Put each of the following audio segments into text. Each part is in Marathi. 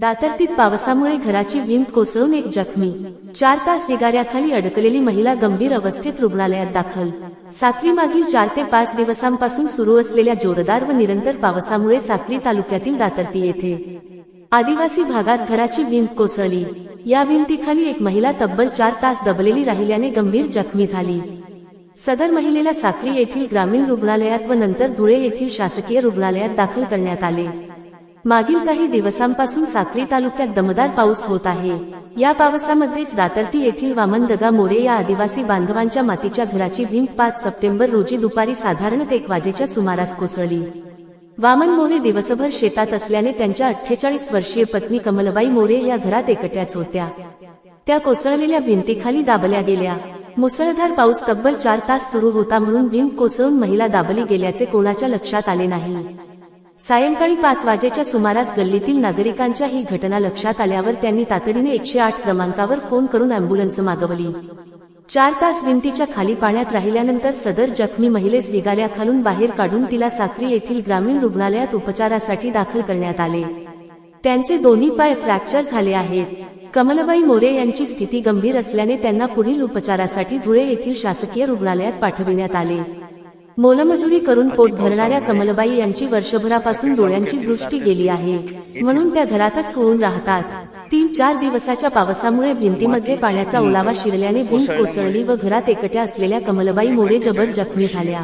दातर्तीत पावसामुळे घराची भिंत कोसळून एक जखमी. चार तास ढिगाऱ्याखाली अडकलेली महिला गंभीर अवस्थेत रुग्णालयात दाखल. साक्री मागील चार ते पाच दिवसांपासून सुरू असलेल्या जोरदार व निरंतर पावसामुळे साक्री तालुक्यातील दातर्ती येथे. आदिवासी भागात घराची भिंत कोसळली. या भिंतीखाली एक महिला तब्बल चार तास दबलेली राहिल्याने गंभीर जखमी झाली. सदर महिलेला साक्री येथील ग्रामीण रुग्णालयात व नंतर धुळे येथील शासकीय रुग्णालयात दाखल करण्यात आले. मागील काही दिवसांपासून साक्री तालुक्यात दमदार पाऊस होत आहे. या पावसामध्येच दातर्ती येथील वामन दगा मोरे या आदिवासी बांधवांच्या मातीच्या घराची भिंत पाच सप्टेंबर रोजी दुपारी साधारण एक वाजेच्या सुमारास कोसळली. वामन मोरे दिवसभर शेतात असल्याने त्यांच्या अठ्ठेचाळीस वर्षीय पत्नी कमलबाई मोरे या घरात एकट्याच होत्या. त्या कोसळलेल्या भिंतीखाली दाबल्या गेल्या. मुसळधार पाऊस तब्बल चार तास सुरू होता म्हणून भिंत कोसळून महिला दाबली गेल्याचे कोणाच्या लक्षात आले नाही. सायंकाळी पाच वाजेच्या सुमारास गल्लीतील नागरिकांच्या ही घटना लक्षात आल्यावर त्यांनी तातडीने एकशे आठ क्रमांकावर फोन करून अँब्युलन्स मागवली. चार तास विंतीच्या खाली पाण्यात राहिल्यानंतर सदर जखमी महिलेस विगाऱ्याखालून बाहेर काढून तिला साक्री येथील ग्रामीण रुग्णालयात उपचारासाठी दाखल करण्यात आले. त्यांचे दोन्ही पाय फ्रॅक्चर झाले आहेत. कमलबाई मोरे यांची स्थिती गंभीर असल्याने त्यांना पुढील उपचारासाठी धुळे येथील शासकीय रुग्णालयात पाठविण्यात आले. मोलमजुरी करून पोट भरणाऱ्या कमलबाई यांची वर्षभरापासून डोळ्यांची दृष्टी गेली आहे. म्हणून त्या घरातच होऊन राहतात. तीन चार दिवसाच्या पावसामुळे भिंतीमध्ये पाण्याचा ओलावा शिरल्याने भिंत कोसळली व घरात एकट्या असलेल्या कमलबाई मोरे जबर जखमी झाल्या.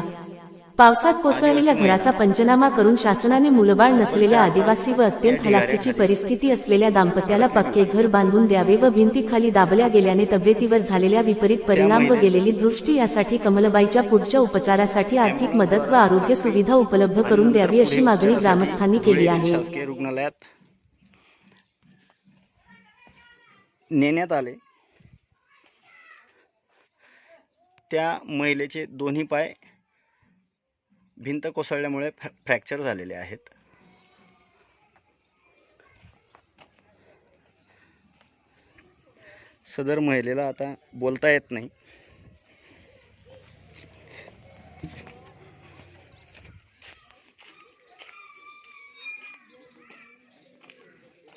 पावसात कोसळलेल्या घराचा पंचनामा करून शासनाने मुलबाळ नसलेल्या आदिवासी व अत्यंत हलाखीची परिस्थिती असलेल्या दाम्पत्याला पक्के घर बांधून द्यावे व भिंतीखाली दाबल्या गेल्याने तब्येतीवर झालेल्या विपरीत परिणाम व गेलेली दृष्टी यासाठी कमलबाईच्या पुढच्या उपचारासाठी आर्थिक मदत व आरोग्य सुविधा उपलब्ध करून द्यावी अशी मागणी ग्रामस्थांनी केली आहे. रुग्णालयात नेण्यात आले. त्या महिलेचे दोन्ही पाय भिंत कोसळल्यामुळे फ्रॅ- फ्रॅक्चर झालेले आहेत. सदर महिलेला आता बोलता येत नाही.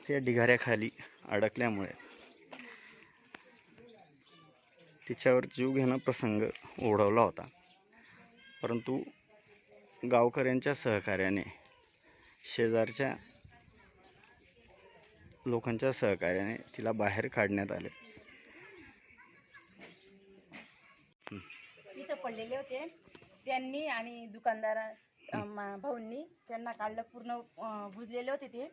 त्या ढिगाऱ्याखाली अडकल्यामुळे तिच्यावर जीव घेणं प्रसंग ओढवला होता. परंतु गावकऱ्यांच्या सहकार्याने शेजारच्या लोकांच्या सहकार्याने तिला बाहेर काढण्यात आले. इथं पडलेले होते. त्यांनी आणि दुकानदार भाऊंनी त्यांना काढलं पूर्ण बुजलेले होते ते.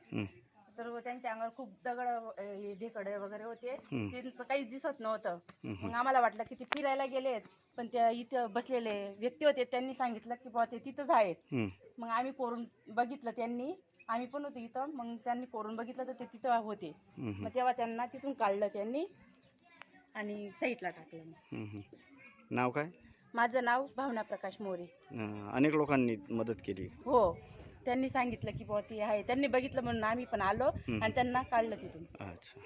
तर त्यांच्या अंगावर खूप दगड हे ढेकळे वगैरे होते. त्यांचं काहीच दिसत नव्हतं. मग आम्हाला वाटलं की ते फिरायला गेलेत पण त्या इथं बसलेले व्यक्ती होते त्यांनी सांगितलं की बुवा ते तिथंच आहेत. मग आम्ही कोरून बघितलं त्यांनी आम्ही पण होतो इथं मग त्यांनी कोरून बघितलं तर ते तिथं होते. मग तेव्हा त्यांना तिथून काढलं त्यांनी आणि साईडला टाकलं मग. नाव काय? माझं नाव भावना प्रकाश मोरे. अं, अनेक लोकांनी मदत केली. हो. त्यांनी सांगितलं की बुवा ती आहे. त्यांनी बघितलं म्हणून आम्ही पण आलो. आणि त्यांना काढलं तिथून. अच्छा.